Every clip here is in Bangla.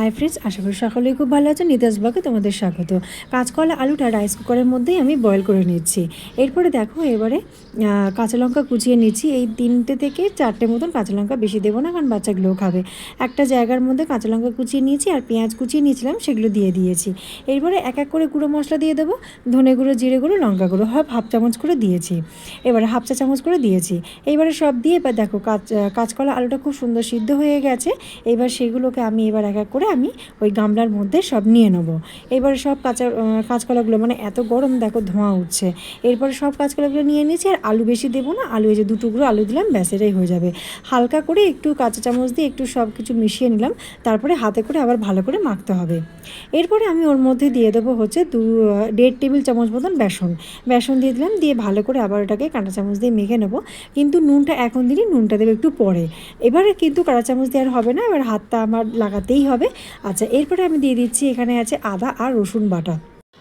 হাই ফ্রেন্ডস আশা করি সকলেই খুব ভালো আছেন। নিতাস ব্লগে তোমাদের স্বাগত। কাঁচকলা, আলুটা রাইস কুকারের মধ্যেই আমি বয়েল করে নিচ্ছি। এরপরে দেখো, এবারে কাঁচা লঙ্কা কুচিয়ে নিচ্ছি। এই তিনটে থেকে চারটে মতন কাঁচা লঙ্কা বেশি দেবো না, কারণ বাচ্চাগুলোও খাবে। একটা জায়গার মধ্যে কাঁচা লঙ্কা কুচিয়ে নিয়েছি আর পেঁয়াজ কুচিয়ে নিয়েছিলাম, সেগুলো দিয়ে দিয়েছি। এরপরে এক এক করে গুঁড়ো মশলা দিয়ে দেবো। ধনে গুঁড়ো, জিরে গুঁড়ো, লঙ্কা গুঁড়ো হাফ হাফ চামচ করে দিয়েছি। এবারে হাফ চা চামচ করে দিয়েছি। এইবারে সব দিয়ে এবার দেখো, কাঁচ কাঁচকলা আলুটা খুব সুন্দর সিদ্ধ হয়ে গেছে। এবার সেগুলোকে আমি এবার এক এক করে আমি ওই গামলার মধ্যে সব নিয়ে নেব। এবারে সব কাঁচা কাঁচকলাগুলো মানে এত গরম, দেখো ধোঁয়া উঠছে। এরপরে সব কাঁচকলাগুলো নিয়ে নিয়েছি, আর আলু বেশি দেবো না, আলু এই যে দুটুকরো আলু দিলাম, ব্যাস, এটাই হয়ে যাবে। হালকা করে একটু কাঁচা চামচ দিয়ে একটু সব কিছু মিশিয়ে নিলাম, তারপরে হাতে করে আবার ভালো করে মাখতে হবে। এরপরে আমি ওর মধ্যে দিয়ে দেবো হচ্ছে দু দেড় টেবিল চামচ মতন বেসন। বেসন দিয়ে দিলাম, দিয়ে ভালো করে আবার ওটাকে কাঁটা চামচ দিয়ে মেখে নেব। কিন্তু নুনটা এখন দিনই নুনটা দেবে একটু পরে। এবারে কিন্তু কাঁটা চামচ দিয়ে আর হবে না, এবার হাতটা আমার লাগাতেই হবে। আচ্ছা এরপরে আমি দিয়ে দিচ্ছি এখানে আছে আদা আর রসুন বাটা।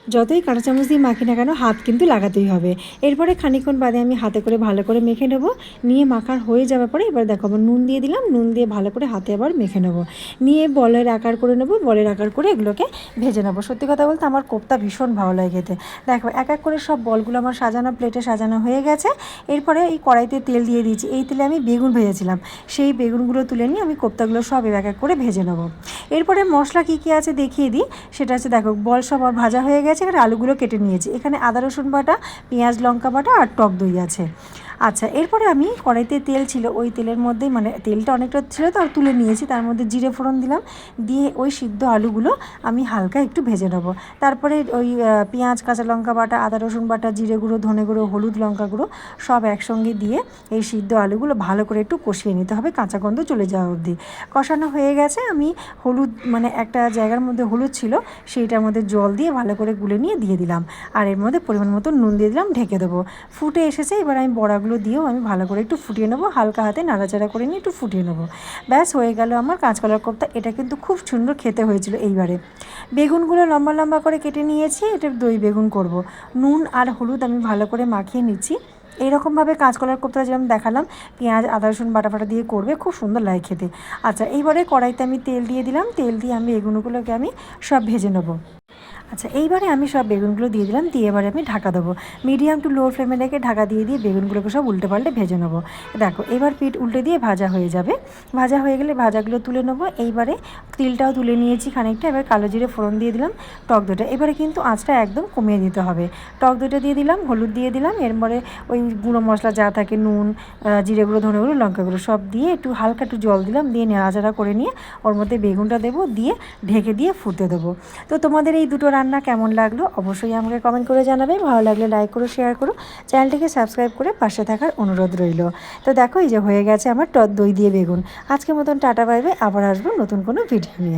যতই কাঁটা চামচ দিয়ে মাখি না কেন, হাত কিন্তু লাগাতেই হবে। এরপরে খানিকক্ষণ বাদে আমি হাতে করে ভালো করে মেখে নেব। নিয়ে মাখার হয়ে যাওয়ার পরে এবার দেখো, আবার নুন দিয়ে দিলাম। নুন দিয়ে ভালো করে হাতে আবার মেখে নেব। নিয়ে বলের আকার করে নেব। বলের আকার করে এগুলোকে ভেজে নেব। সত্যি কথা বলতে আমার কোপ্তা ভীষণ ভালো লাগে খেতে। দেখো, এক এক করে সব বলগুলো আমার সাজানো প্লেটে সাজানো হয়ে গেছে। এরপরে এই কড়াইতে তেল দিয়ে দিয়েছি। এই তেলে আমি বেগুন ভেজেছিলাম। সেই বেগুনগুলো তুলে নিয়ে আমি কোপ্তাগুলো সব এক এক করে ভেজে নেব। এরপরে মশলা কী কী আছে দেখিয়ে দিই। সেটা হচ্ছে, দেখো, বল সব ভাজা হয়ে গেছে। এখানে আলুগুলো কেটে নিয়েছি। এখানে আদা, রসুন বাটা, পেঁয়াজ, লঙ্কা বাটা আর টক দই আছে। আচ্ছা এরপরে আমি কড়াইতে তেল ছিল, ওই তেলের মধ্যে মানে তেলটা অনেকটা ছিল তো, আর তুলে নিয়েছি। তার মধ্যে জিরে ফোড়ন দিলাম, দিয়ে ওই সিদ্ধ আলুগুলো আমি হালকা একটু ভেজে নেব। তারপরে ওই পেঁয়াজ, কাঁচা লঙ্কা বাটা, আদা, রসুন বাটা, জিরে গুঁড়ো, ধনে গুঁড়ো, হলুদ লঙ্কা গুঁড়ো, সব একসঙ্গে দিয়ে এই সিদ্ধ আলুগুলো ভালো করে একটু কষিয়ে নিতে হবে, কাঁচা গন্ধ চলে যাওয়া অবধি। কষানো হয়ে গেছে, আমি হলুদ মানে একটা জায়গার মধ্যে হলুদ ছিল, সেইটার মধ্যে জল দিয়ে ভালো করে গুলে নিয়ে দিয়ে দিলাম। আর এর মধ্যে পরিমাণ মতো নুন দিয়ে দিলাম, ঢেকে দেবো। ফুটে এসেছে, এবার আমি বড়াগুলো দিয়েও আমি ভালো করে একটু ফুটিয়ে নেব, হালকা হাতে নাড়াচাড়া করে নিয়ে একটু ফুটিয়ে নেব। ব্যাস, হয়ে গেল আমার কাঁচকলার কোপ্তা। এটা কিন্তু খুব সুন্দর খেতে হয়েছিল এইবারে। বেগুনগুলো লম্বা লম্বা করে কেটে নিয়েছি, এটা দই বেগুন করব। নুন আর হলুদ আমি ভালো করে মাখিয়ে নিচ্ছি। এইরকমভাবে কাঁচকলার কোপ্তা যেরকম দেখালাম, পেঁয়াজ, আদা, রসুন বাটা ফাটা দিয়ে করবে, খুব সুন্দর লাগে খেতে। আচ্ছা এইবারে কড়াইতে আমি তেল দিয়ে দিলাম। তেল দিয়ে আমি বেগুনগুলোকে আমি সব ভেজে নেব। আচ্ছা এইবারে আমি সব বেগুনগুলো দিয়ে দিলাম, দিয়ে এবারে আমি ঢাকা দেবো। মিডিয়াম টু লো ফ্লেমে রেখে ঢাকা দিয়ে দিয়ে বেগুনগুলোকে সব উল্টে পাল্টে ভেজে নেব। দেখো, এবার পিঠ উল্টে দিয়ে ভাজা হয়ে যাবে। ভাজা হয়ে গেলে ভাজাগুলো তুলে নেব। এইবারে তিলটাও তুলে নিয়েছি খানিকটা, এবার কালো জিরে ফোড়ন দিয়ে দিলাম, টক দইটা। এবারে কিন্তু আঁচটা একদম কমিয়ে দিতে হবে। টক দইটা দিয়ে দিলাম, হলুদ দিয়ে দিলাম, এরপরে ওই গুঁড়ো মশলা যা থাকে, নুন জিরে গুঁড়ো, ধনে গুঁড়ো, লঙ্কা গুঁড়ো, সব দিয়ে একটু হালকা একটু জল দিলাম, দিয়ে নাড়াচাড়া করে নিয়ে ওর মধ্যে বেগুনটা দেবো, দিয়ে ঢেকে দিয়ে ফুটতে দেবো। তো তোমাদের এই দুটো রান্না কেমন লাগল অবশ্যই আমাকে কমেন্ট করে জানাবে। ভালো লাগলে লাইক করো শেয়ার করো। চ্যানেলটিকে সাবস্ক্রাইব করে পাশে থাকার অনুরোধ রইল। তো দেখো, এই যে হয়ে গেছে আমার টক দই দিয়ে বেগুন। আজকে মতন টাটা বাইবে আবার আসব নতুন কোনো ভিডিও নিয়ে।